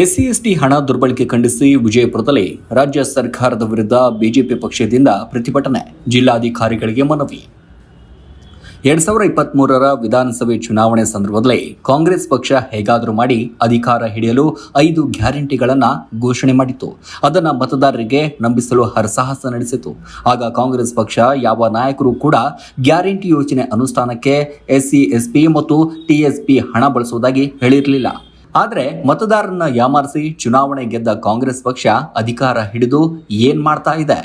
SC ST ಹಣ ದುರ್ಬಳಕೆ ಖಂಡಿಸಿ ವಿಜಯಪುರದಲ್ಲಿ ರಾಜ್ಯ ಸರ್ಕಾರದ ವಿರುದ್ಧ ಬಿಜೆಪಿ ಪಕ್ಷದಿಂದ ಪ್ರತಿಭಟನೆ ಜಿಲ್ಲಾಧಿಕಾರಿಗಳಿಗೆ ಮನವಿ. ಎರಡ್ ಸಾವಿರದ ಇಪ್ಪತ್ತ್ ಮೂರರ ವಿಧಾನಸಭೆ ಚುನಾವಣೆ ಸಂದರ್ಭದಲ್ಲಿ ಕಾಂಗ್ರೆಸ್ ಪಕ್ಷ ಹೇಗಾದರೂ ಮಾಡಿ ಅಧಿಕಾರ ಹಿಡಿಯಲು ಐದು ಗ್ಯಾರಂಟಿಗಳನ್ನು ಘೋಷಣೆ ಮಾಡಿತ್ತು. ಅದನ್ನು ಮತದಾರರಿಗೆ ನಂಬಿಸಲು ಹರಸಾಹಸ ನಡೆಸಿತು. ಆಗ ಕಾಂಗ್ರೆಸ್ ಪಕ್ಷ ಯಾವ ನಾಯಕರು ಕೂಡ ಗ್ಯಾರಂಟಿ ಯೋಜನೆ ಅನುಷ್ಠಾನಕ್ಕೆ ಎಸ್ಸಿ, ಎಸ್ಪಿ ಮತ್ತು ಟಿಎಸ್ಪಿ ಹಣ ಬಳಸುವುದಾಗಿ ಹೇಳಿರಲಿಲ್ಲ. ಆದರೆ ಮತದಾರರನ್ನ ಯಾಮಾರಿಸಿ ಚುನಾವಣೆ ಗೆದ್ದ ಕಾಂಗ್ರೆಸ್ ಪಕ್ಷ ಅಧಿಕಾರ ಹಿಡಿದು ಏನ್ ಮಾಡ್ತಾ ಇದೆ?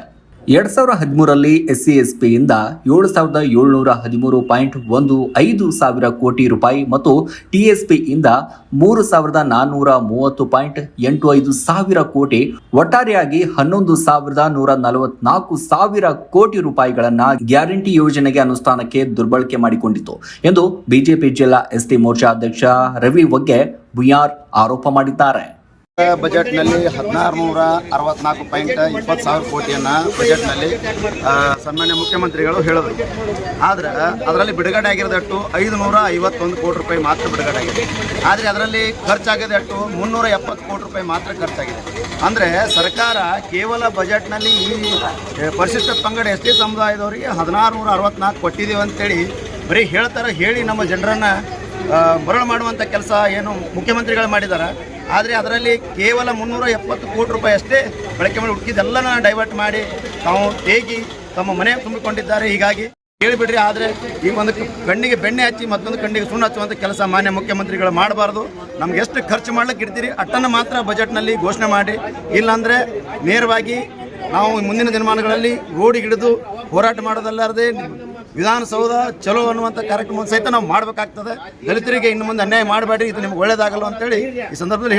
ಎರಡ್ ಸಾವಿರದ ಹದಿಮೂರರಲ್ಲಿ ಎಸ್ಸಿ ಪಿಯಿಂದ ಏಳು ಸಾವಿರದ ಏಳ್ನೂರ ಹದಿಮೂರು ಪಾಯಿಂಟ್ ಒಂದು ಐದು ಸಾವಿರ ಕೋಟಿ ರೂಪಾಯಿ ಮತ್ತು ಟಿ ಎಸ್ ಪಿಯಿಂದ ಮೂರು ಸಾವಿರದ ನಾನ್ನೂರ ಮೂವತ್ತು ಪಾಯಿಂಟ್ ಎಂಟು ಐದು ಸಾವಿರ ಕೋಟಿ ಒಟ್ಟಾರೆಯಾಗಿ ಹನ್ನೊಂದು ಸಾವಿರದ ನೂರ ನಲವತ್ನಾಲ್ಕು ಸಾವಿರ ಕೋಟಿ ರೂಪಾಯಿಗಳನ್ನ ಗ್ಯಾರಂಟಿ ಯೋಜನೆಗೆ ಅನುಷ್ಠಾನಕ್ಕೆ ದುರ್ಬಳಕೆ ಮಾಡಿಕೊಂಡಿತು ಎಂದು ಬಿಜೆಪಿ ಜಿಲ್ಲಾ ಎಸ್ಟಿ ಮೋರ್ಚಾ ಅಧ್ಯಕ್ಷ ರವಿ ವಗ್ಗೆ ಬುಯಾರ್ ಆರೋಪ ಮಾಡಿದ್ದಾರೆ. ಬಜೆಟ್ನಲ್ಲಿ ಹದಿನಾರು ನೂರ ಅರವತ್ನಾಲ್ಕು ಪಾಯಿಂಟ್ ಇಪ್ಪತ್ತು ಸಾವಿರ ಕೋಟಿಯನ್ನು ಬಜೆಟ್ನಲ್ಲಿ ಸನ್ಮಾನ್ಯ ಮುಖ್ಯಮಂತ್ರಿಗಳು ಹೇಳಿದ್ರು. ಆದರೆ ಅದರಲ್ಲಿ ಬಿಡುಗಡೆ ಆಗಿರೋದಟ್ಟು ಐದು ನೂರ ಐವತ್ತೊಂದು ಕೋಟಿ ರೂಪಾಯಿ ಮಾತ್ರ ಬಿಡುಗಡೆ ಆಗಿದೆ. ಆದರೆ ಅದರಲ್ಲಿ ಖರ್ಚಾಗಿದ್ದಟ್ಟು ಮುನ್ನೂರ ಎಪ್ಪತ್ತು ಕೋಟಿ ರೂಪಾಯಿ ಮಾತ್ರ ಖರ್ಚಾಗಿದೆ. ಅಂದ್ರೆ ಸರ್ಕಾರ ಕೇವಲ ಬಜೆಟ್ನಲ್ಲಿ ಈ ಪರಿಶಿಷ್ಟ ಪಂಗಡ ಎಸ್ ಟಿ ಸಮುದಾಯದವರಿಗೆ ಹದಿನಾರು ನೂರ ಅರವತ್ನಾಲ್ಕು ಕೊಟ್ಟಿದ್ದೀವಿ ಅಂತೇಳಿ ಬರೀ ಹೇಳ್ತಾರೆ ಹೇಳಿ ನಮ್ಮ ಜನರನ್ನು ಮರಳು ಮಾಡುವಂಥ ಕೆಲಸ ಏನು ಮುಖ್ಯಮಂತ್ರಿಗಳು ಮಾಡಿದ್ದಾರೆ ಆದರೆ ಅದರಲ್ಲಿ ಕೇವಲ ಮುನ್ನೂರ ಎಪ್ಪತ್ತು ಕೋಟಿ ರೂಪಾಯಿ ಅಷ್ಟೇ ಬಳಕೆ ಮಾಡಿ ಹುಡುಕಿದೆಲ್ಲನ ಡೈವರ್ಟ್ ಮಾಡಿ ತಾವು ತೇಗಿ ತಮ್ಮ ಮನೆ ತುಂಬಿಕೊಂಡಿದ್ದಾರೆ. ಹೀಗಾಗಿ ಕೇಳಿಬಿಡ್ರಿ, ಆದರೆ ಈ ಒಂದು ಕಣ್ಣಿಗೆ ಬೆಣ್ಣೆ ಹಚ್ಚಿ ಮತ್ತೊಂದು ಕಣ್ಣಿಗೆ ಸುಣ್ಣ ಹಚ್ಚುವಂಥ ಕೆಲಸ ಮಾನ್ಯ ಮುಖ್ಯಮಂತ್ರಿಗಳು ಮಾಡಬಾರ್ದು. ನಮ್ಗೆ ಎಷ್ಟು ಖರ್ಚು ಮಾಡ್ಲಿಕ್ಕೆ ಇಡ್ತೀರಿ ಅಟ್ಟನ್ನು ಮಾತ್ರ ಬಜೆಟ್ನಲ್ಲಿ ಘೋಷಣೆ ಮಾಡಿ. ಇಲ್ಲಾಂದರೆ ನೇರವಾಗಿ ನಾವು ಮುಂದಿನ ದಿನಮಾನಗಳಲ್ಲಿ ರೋಡಿಗಿಡಿದು ಹೋರಾಟ ಮಾಡೋದಲ್ಲಾರದೆ ವಿಧಾನಸೌಧ ಚಲೋ ಅನ್ನುವಂಥ ಕಾರ್ಯಕ್ರಮ ಸಹಿತ ನಾವು ಮಾಡಬೇಕಾಗ್ತದೆ. ದಲಿತರಿಗೆ ಇನ್ನು ಮುಂದೆ ಅನ್ಯಾಯ ಮಾಡಬೇಡ್ರಿ, ಇದು ನಿಮ್ಗೆ ಒಳ್ಳೇದಾಗಲ್ಲ ಅಂತೇಳಿ ಈ ಸಂದರ್ಭದಲ್ಲಿ